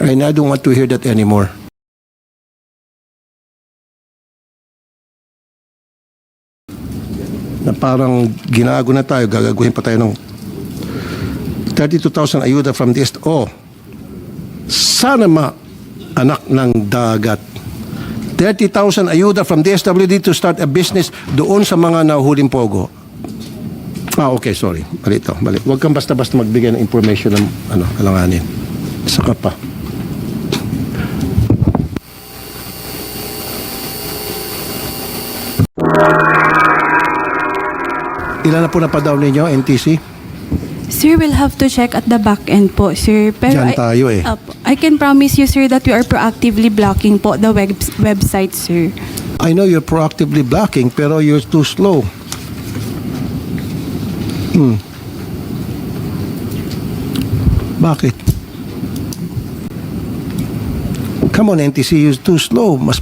And I don't want to hear that anymore. Na parang ginago na tayo, gagaguhin pa tayo ng 32,000 ayuda from this. Oh, sana ma anak ng dagat. 30,000 ayuda from DSWD to start a business doon sa mga nahuhuling pogo. Ah, okay, sorry. Mali ito. Mali. Huwag kang basta-basta magbigay ng information ng ano, alanganin. Saka pa. Ilan na po napadown ninyo, NTC? Sir, we'll have to check at the back end po, sir. Pero Diyan I- tayo eh. Apo. I can promise you, sir, that we are proactively blocking po the web website, sir. I know you're proactively blocking, pero you're too slow. Hmm. Bakit? Come on, NTC, you're too slow. Mas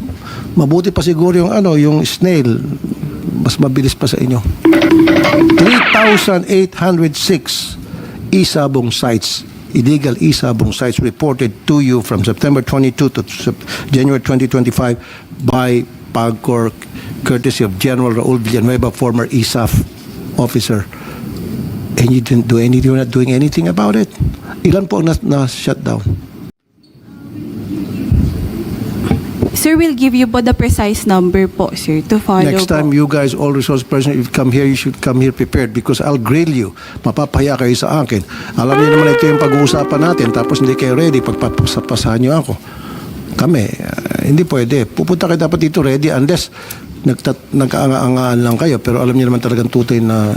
mabuti pa siguro yung ano, yung snail. Mas mabilis pa sa inyo. 3,806 isabong sites, illegal isabong sites reported to you from September 22 to January 2025 by PAGCOR courtesy of General Raul Villanueva, former ISAF officer. And you didn't do anything, you're not doing anything about it. Ilan po ang na, na Sir, we'll give you po the precise number po, sir, to follow Next time po. you guys, all resource person, if you come here, you should come here prepared because I'll grill you. Mapapahiya kayo sa akin. Alam niyo naman ito yung pag-uusapan natin tapos hindi kayo ready pagpapasapasahan niyo ako. Kami, ah, hindi pwede. Pupunta kayo dapat dito ready unless nagtat, nagkaanga-angaan lang kayo pero alam niyo naman talagang tutay na,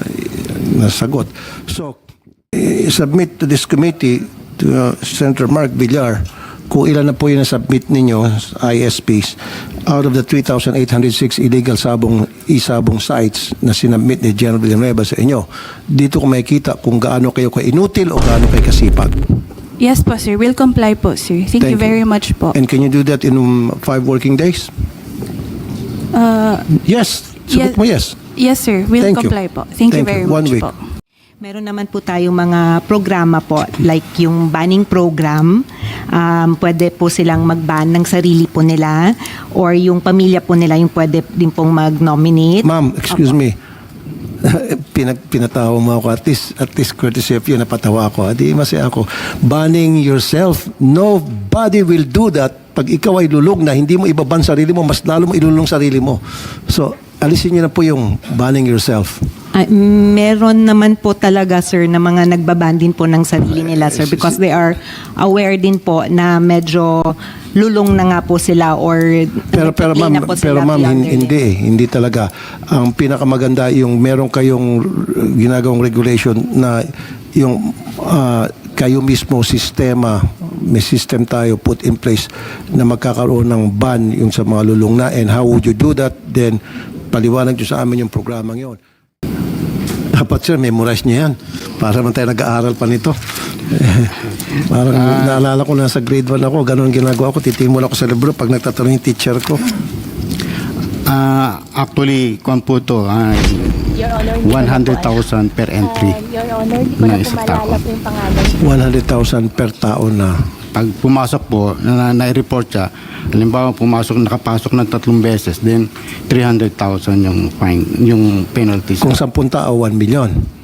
na sagot. So, submit to this committee to uh, Senator Mark Villar kung ilan na po yung na-submit ninyo ISPs out of the 3,806 illegal sabong isabong sites na sinabmit ni General Villanueva sa inyo. Dito ko makikita kung gaano kayo ka-inutil o gaano kayo kasipag. Yes po, sir. We'll comply po, sir. Thank, you very much po. And can you do that in um, five working days? Uh, Yes. Sagot Yes. mo yes. yes, sir. We'll Thank you. comply po. Thank, you Thank very you. One much week. po. Meron naman po tayong mga programa po, like yung banning program. Um, pwede po silang mag-ban ng sarili po nila or yung pamilya po nila yung pwede din pong mag-nominate. Ma'am, excuse me. Pinag, pinatawa mo ako. At least, at least courtesy of you, napatawa ako. Adi, masaya ako. Banning yourself. Nobody will do that. Pag ikaw ay lulog na, hindi mo ibaban sarili mo, mas lalo mo ilulong sarili mo. So, alisin niyo na po yung banning yourself. Ah, meron naman po talaga sir na mga nagbaban din po ng sarili nila sir because they are aware din po na medyo lulong na nga po sila or Pero pero ma'am, na po pero sila ma'am beyond hin- their hindi eh, hindi talaga. Ang pinakamaganda yung meron kayong ginagawang regulation na yung ah, kayo mismo sistema, may system tayo put in place na magkakaroon ng ban yung sa mga lulong na and how would you do that? Then paliwanag nyo sa amin yung programang yon. Dapat sir, memorize niyo yan. Para man tayo nag-aaral pa nito. Parang naalala ko na sa grade 1 ako, ganun ginagawa ko. Titimula ako sa libro pag nagtatanong yung teacher ko. Ah, actually, kung po ito, ah, Your Honor, hindi ko na po 100,000 per entry. Ah, Your Honor, hindi ko na na po isang maalala tao. po yung pangalan. 100,000 per tao na. Pag pumasok po, na, na-report siya, halimbawa pumasok, nakapasok ng tatlong beses, then 300,000 yung fine, yung penalty. Kung 10 tao, 1 million.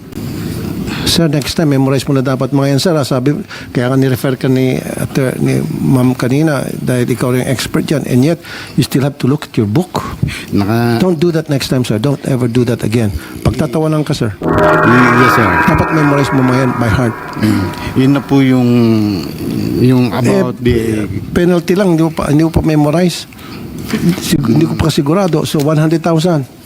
Sir, next time, memorize mo na dapat mga yan, sir. ah. Sabi, kaya ka ni-refer ka ni, atter- ni ma'am kanina dahil ikaw rin expert yan. And yet, you still have to look at your book. Naka, Don't do that next time, sir. Don't ever do that again. Pagtatawanan ka, sir. yes sir. Dapat memorize mo mga yan by heart. Mm. Yun na po yung, yung about Eh, the penalty lang, hindi mo pa, hindi mo pa memorize. Sig- hindi ko pa sigurado. So, 100,000.